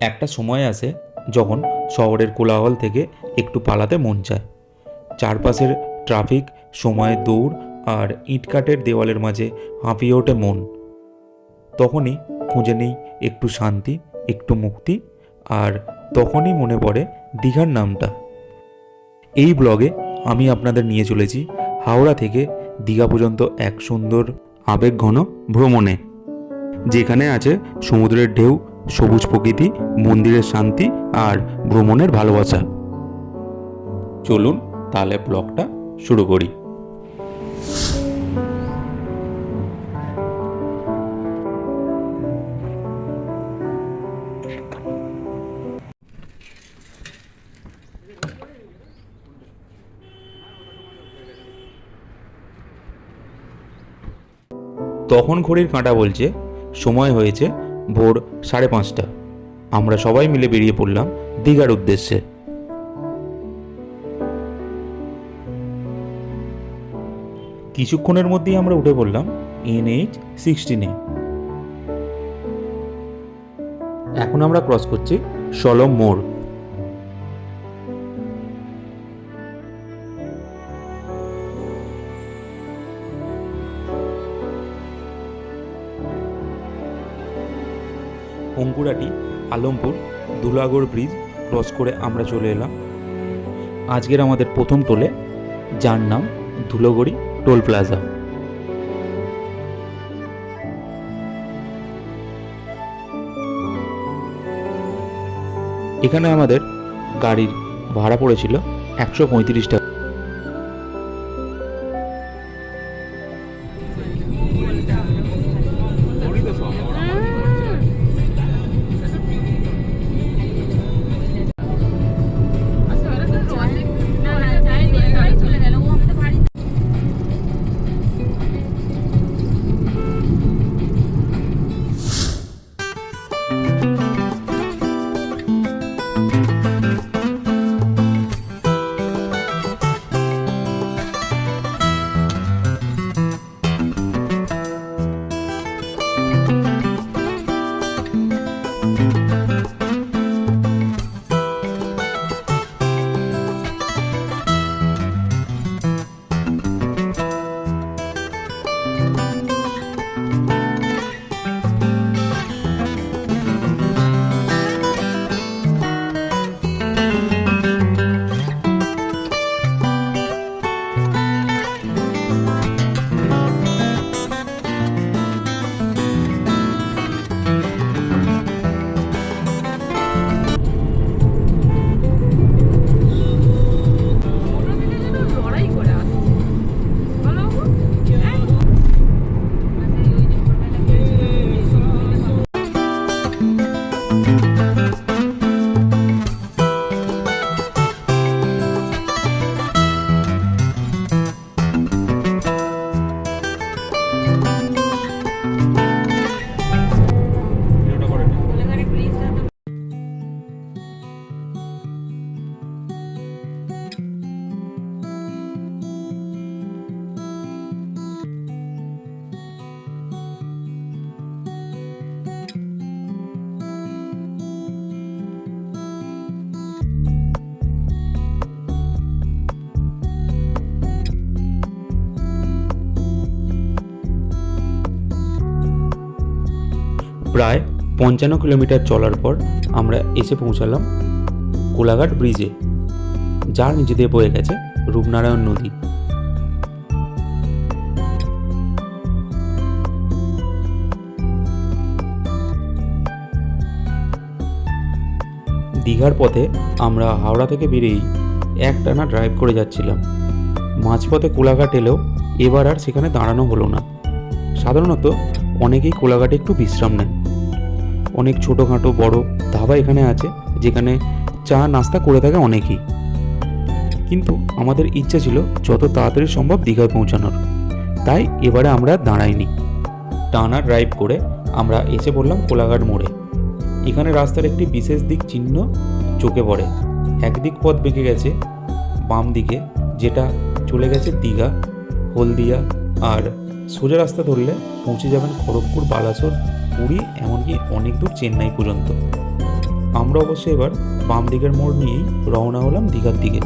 একটা সময় আসে যখন শহরের কোলাহল থেকে একটু পালাতে মন চায়। চারপাশের ট্রাফিক, সময়ের দৌড় আর ইটকাটের দেওয়ালের মাঝে হাঁপিয়ে ওঠে মন। তখনই খুঁজে নেই একটু শান্তি, একটু মুক্তি আর তখনই মনে পড়ে দীঘার নামটা। এই ব্লগে আমি আপনাদের নিয়ে চলেছি হাওড়া থেকে দীঘা পর্যন্ত এক সুন্দর আবেগঘন ভ্রমণে। যেখানে আছে সমুদ্রের ঢেউ, সবুজ প্রকৃতি, মন্দিরের শান্তি আর ভ্রমণের ভালোবাসা। চলুন তাহলে ব্লগটা শুরু করি। তখন ঘড়ির কাঁটা বলছে সময় হয়েছে ভোর সাড়ে পাঁচটা। আমরা সবাই মিলে বেরিয়ে পড়লাম দীঘার উদ্দেশ্যে। কিছুক্ষণের মধ্যেই আমরা উঠে পড়লাম এনএইচ সিক্সটিনে এখন আমরা ক্রস করছি সলম মোড়। অঙ্কুরাটি আলমপুর, দুলাগড় ব্রিজ ক্রস করে আমরা চলে এলাম। আজকের আমাদের প্রথম টোলে, যার নাম ধুলোগড়ি টোল প্লাজা। এখানে আমাদের গাড়ির ভাড়া পড়েছিল একশো পঁয়ত্রিশ টাকা। প্রায় পঞ্চান্ন কিলোমিটার চলার পর আমরা এসে পৌঁছালাম কোলাঘাট ব্রিজে, যার নিচে দিয়ে বয়ে গেছে রূপনারায়ণ নদী। দীঘার পথে আমরা হাওড়া থেকে বেরিয়েই একটানা ড্রাইভ করে যাচ্ছিলাম। মাঝপথে কোলাঘাট এলেও এবার আর সেখানে দাঁড়ানো হলো না। সাধারণত অনেকেই কোলাঘাটে একটু বিশ্রাম নেয় অনেক ছোটোখাটো বড় ধাবা এখানে আছে, যেখানে চা নাস্তা করে থাকে অনেকেই। কিন্তু আমাদের ইচ্ছা ছিল যত তাড়াতাড়ি সম্ভব দীঘায় পৌঁছানোর। তাই এবারে আমরা দাঁড়াইনি। টানা ড্রাইভ করে আমরা এসে পড়লাম কোলাঘাট মোড়ে। এখানে রাস্তার একটি বিশেষ দিক চিহ্ন চোখে পড়ে। একদিক পথ বেঁকে গেছে বাম দিকে, যেটা চলে গেছে দীঘা, হলদিয়া আর সোজা রাস্তা ধরলে পৌঁছে যাবেন খড়গপুর বালাসোর পুরী এমনকি অনেক দূর চেন্নাই পর্যন্ত। আমরা অবশ্য এবার বাম দিকের মোড় নিয়েই রওনা হলাম দীঘার দিকে।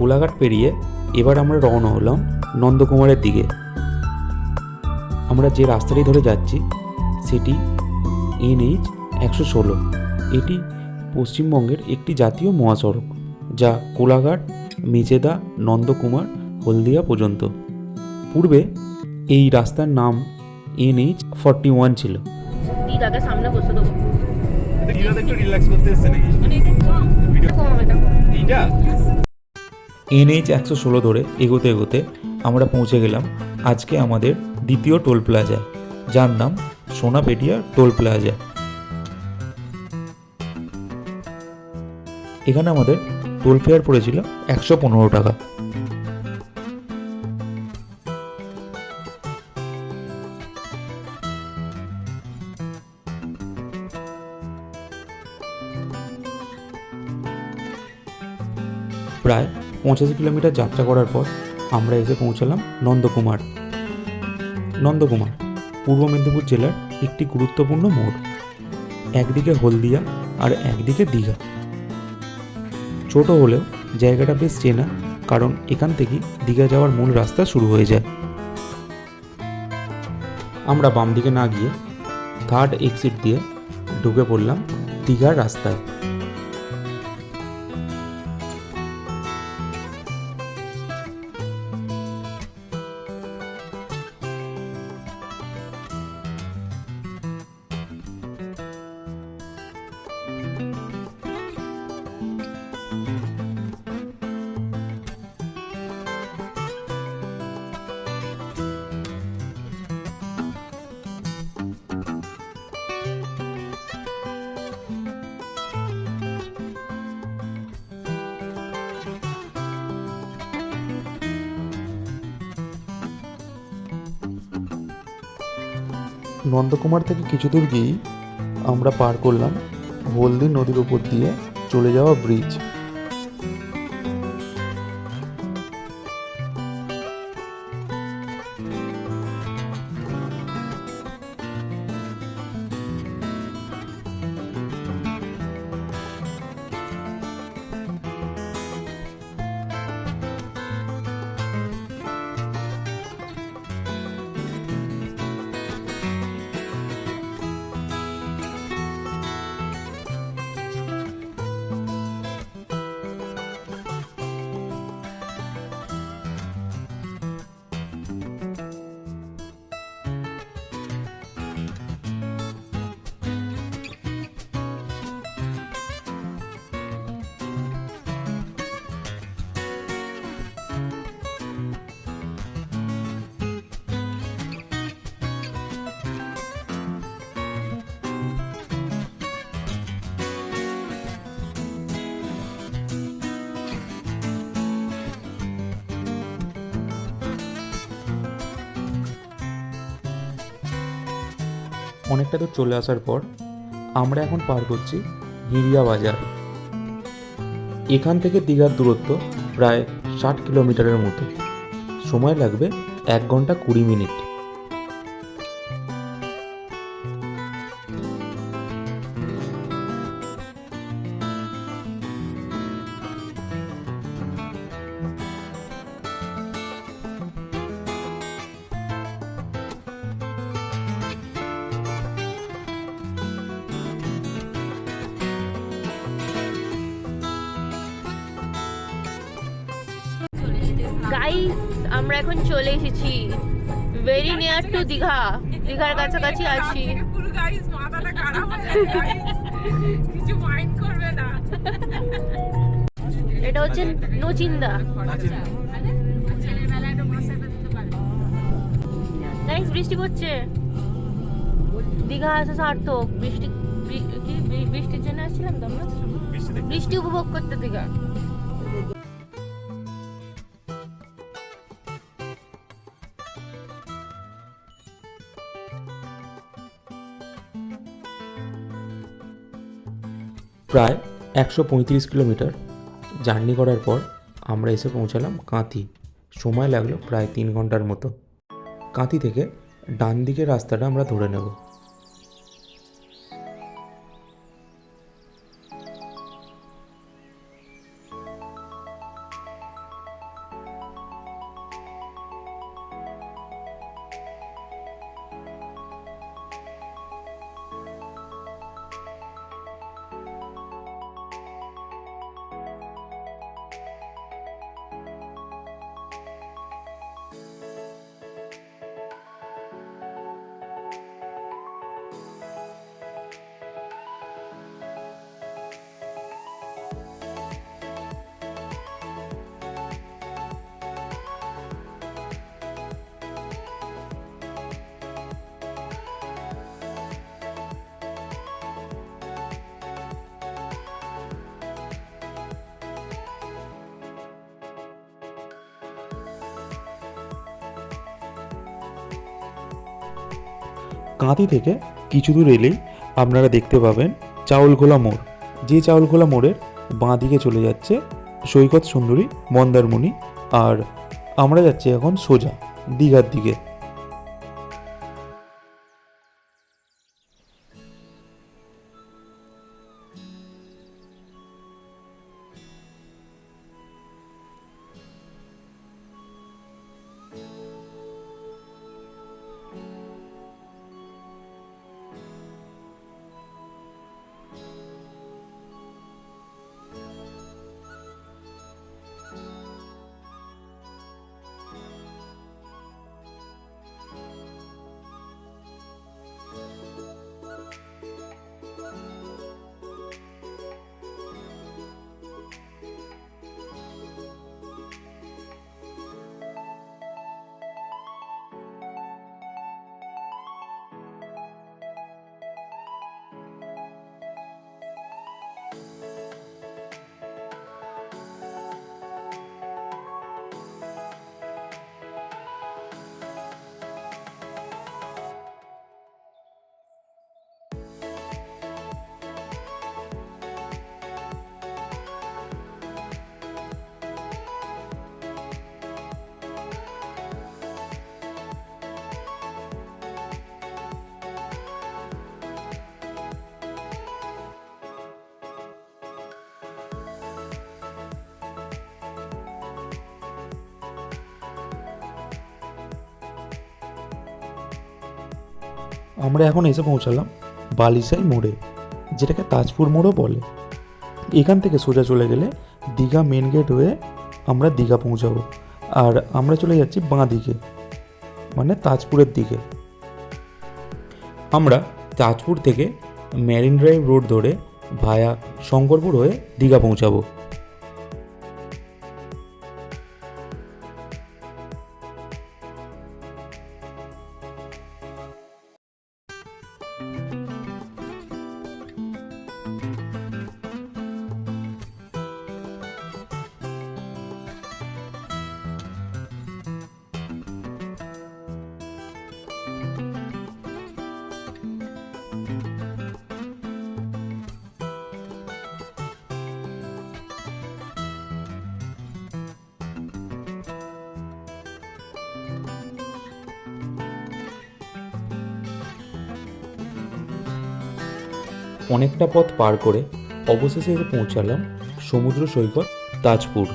কোলাঘাট পেরিয়ে এবার আমরা রওনা হলাম নন্দকুমারের দিকে। আমরা যে রাস্তাটি ধরে যাচ্ছি সেটি এনএইচ একশো ষোলো। এটি পশ্চিমবঙ্গের একটি জাতীয় মহাসড়ক যা কোলাঘাট মেচেদা নন্দকুমার হলদিয়া পর্যন্ত। পূর্বে এই রাস্তার নাম এনএইচ ফর্টি ওয়ান ছিল। দিদাকে সামনে বসে দেবো। একটু রিল্যাক্স করতে এসছে নাকি? মানে এটা এনএইচ একশো ষোলো ধরে এগোতে এগোতে আমরা পৌঁছে গেলাম আজকে আমাদের দ্বিতীয় টোল প্লাজা, যার নাম সোনাপেটিয়া টোল প্লাজা। এখানে আমাদের টোল ফেয়ার পড়েছিল একশো পনেরো টাকা। প্রায় পঁচাশি কিলোমিটার যাত্রা করার পর আমরা এসে পৌঁছালাম নন্দকুমার। নন্দকুমার, পূর্ব মেদিনীপুর জেলার একটি গুরুত্বপূর্ণ মোড়। একদিকে হলদিয়া আর একদিকে দীঘা। ছোট হলেও জায়গাটা বেশ চেনা, কারণ এখান থেকেই দীঘা যাওয়ার মূল রাস্তা শুরু হয়ে যায়। আমরা বাম দিকে না গিয়ে থার্ড এক্সিট দিয়ে ঢুকে পড়লাম দীঘার রাস্তায়। নন্দকুমার থেকে কিছু দূর গিয়েই আমরা পার করলাম হলদি নদীর উপর দিয়ে চলে যাওয়া ব্রিজ। অনেকটা দূর চলে আসার পর আমরা এখন পার করছি হিরিয়া বাজার। এখান থেকে দীঘার দূরত্ব প্রায় ষাট কিলোমিটারের মতো। সময় লাগবে এক ঘণ্টা কুড়ি মিনিট। গাইস আমরা এখন চলে এসেছি ভেরি নিয়ার টু দীঘা। দীঘার কাছাকাছি আছি। কিছু মাইন্ড করবে না। এটা হচ্ছে নচিন্দা। গাইস গাইস বৃষ্টি পড়ছে। দীঘা আসা সার্থক। বৃষ্টি বৃষ্টির জন্য আসছিলাম তো আমরা বৃষ্টি উপভোগ করতে দীঘা। প্রায় একশো পঁয়ত্রিশ কিলোমিটার জার্নি করার পর আমরা এসে পৌঁছালাম কাঁথি। সময় লাগল প্রায় তিন ঘণ্টার মতো। কাঁথি থেকে ডান দিকের রাস্তাটা আমরা ধরে নেব। কাঁথি থেকে কিছু দূর এলেই আপনারা দেখতে পাবেন চাউলখোলা মোড়। যে চাউলখোলা মোড়ের বাঁ দিকে চলে যাচ্ছে সৈকত সুন্দরী, মন্দারমণি আর আমরা যাচ্ছি এখন সোজা, দীঘার দিকে। আমরা এখন এসে পৌঁছালাম বালিসাই মোড়ে, যেটাকে তাজপুর মোড়ও বলে। এখান থেকে সোজা চলে গেলে দীঘা মেন গেট হয়ে আমরা দীঘা পৌঁছাবো, আর আমরা চলে যাচ্ছি বাঁ দিকে মানে তাজপুরের দিকে। আমরা তাজপুর থেকে ম্যারিন ড্রাইভ রোড ধরে ভায়া শঙ্করপুর হয়ে দীঘা পৌঁছাবো। অনেকটা পথ পার করে অবশেষে পৌঁছালাম সমুদ্র সৈকত তাজপুর।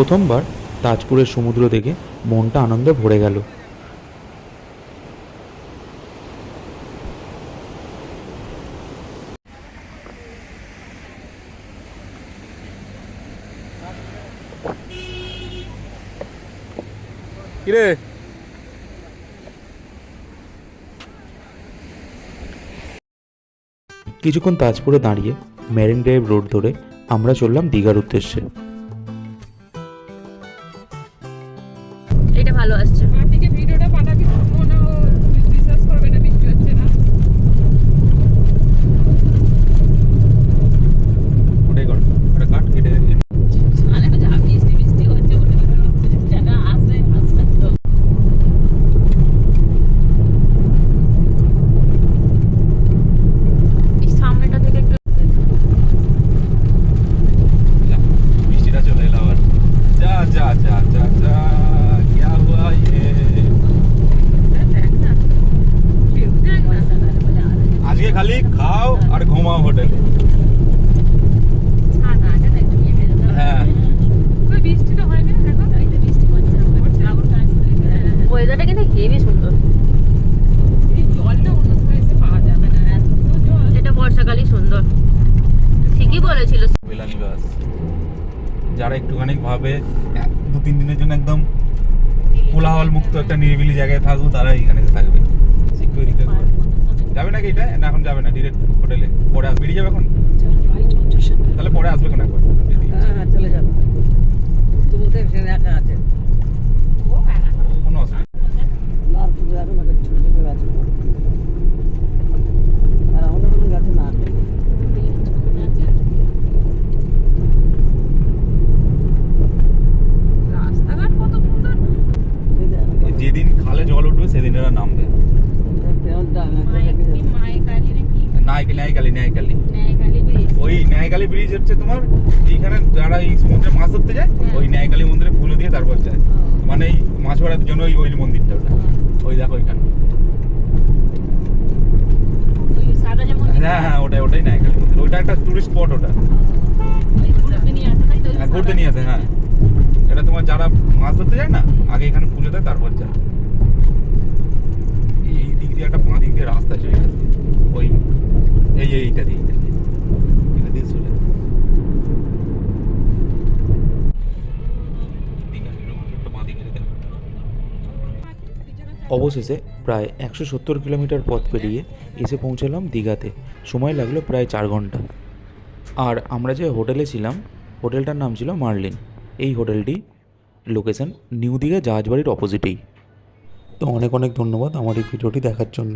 প্রথমবার তাজপুরের সমুদ্র দেখে মনটা আনন্দে ভরে গেল। কিরে? কিছুক্ষণ তাজপুরে দাঁড়িয়ে মেরিন ড্রাইভ রোড ধরে আমরা চললাম দীঘার উদ্দেশ্যে। বৃষ্টি পড়ছে আগুন ওয়েদারটা কিন্তু হেভি সুন্দর। এই জলটা অন্য সময় এসে পাওয়া যাবে না এত জল। এটা বর্ষাকালই সুন্দর। ঠিকই বলেছিল। বেলানি বাস যারা একটুখানি ভাবে দু তিন দিনের জন্য একদম কোলাহল মুক্ত একটা নিরিবিলি জায়গায় থাকব তারা এখানে থাকবে। সিকিউরিটি যাবে নাকি এটা? না এখন যাবে না ডিরেক্ট হোটেলে পরে আসবে। বেরিয়ে যাবে এখন? তাহলে পরে আসবে কোন একবার হ্যাঁ হ্যাঁ চলে যাবে। তবু তো এখানে একা আছে। কোনো অসুবিধা। না আর ছোট ছোট আর আমাদের কোনো গাছে এই যেদিন খালে জল উঠবে সেদিন এরা নামবে। কেমন ডাঙা করে রেখে যাবে। মায়েকালি নাকি? নাইক ন্যায়কালী ন্যায়কালী ন্যায়কালি ব্রিজ ওই ন্যায়কালী ব্রিজ হচ্ছে তোমার এইখানে যারা এই সমুদ্রে মাছ ধরতে যায় হ্যাঁ। ওই ন্যায়কালী মন্দিরে পুজো দিয়ে তারপর যায়। মানে এই মাছ ধরার জন্য ওই ওই মন্দিরটা ওটা। ওই দেখো ওইখানে হ্যাঁ হ্যাঁ ওটাই ওটাই ন্যায়কালী মন্দির। ওইটা একটা টুরিস্ট স্পট ওটা। ঘুরতে নিয়ে আসে হ্যাঁ, হ্যাঁ। এটা তোমার যারা মাছ ধরতে যায় না আগে এখানে পুজো দেয় তারপর যায়। দিয়ে একটা বাঁ দিক দিয়ে রাস্তা চলে গেছে। ওই, এই এই এইটা দিয়ে। এইটা দিয়ে এটা দিয়ে চলে। অবশেষে প্রায় একশো সত্তর কিলোমিটার পথ পেরিয়ে এসে পৌঁছালাম দীঘাতে। সময় লাগল প্রায় চার ঘণ্টা। আর আমরা যে হোটেলে ছিলাম, হোটেলটার নাম ছিল মার্লিন। এই হোটেলটি লোকেশন নিউ দীঘা জাহাজবাড়ির অপোজিটেই তো অনেক অনেক ধন্যবাদ আমার এই ভিডিওটি দেখার জন্য।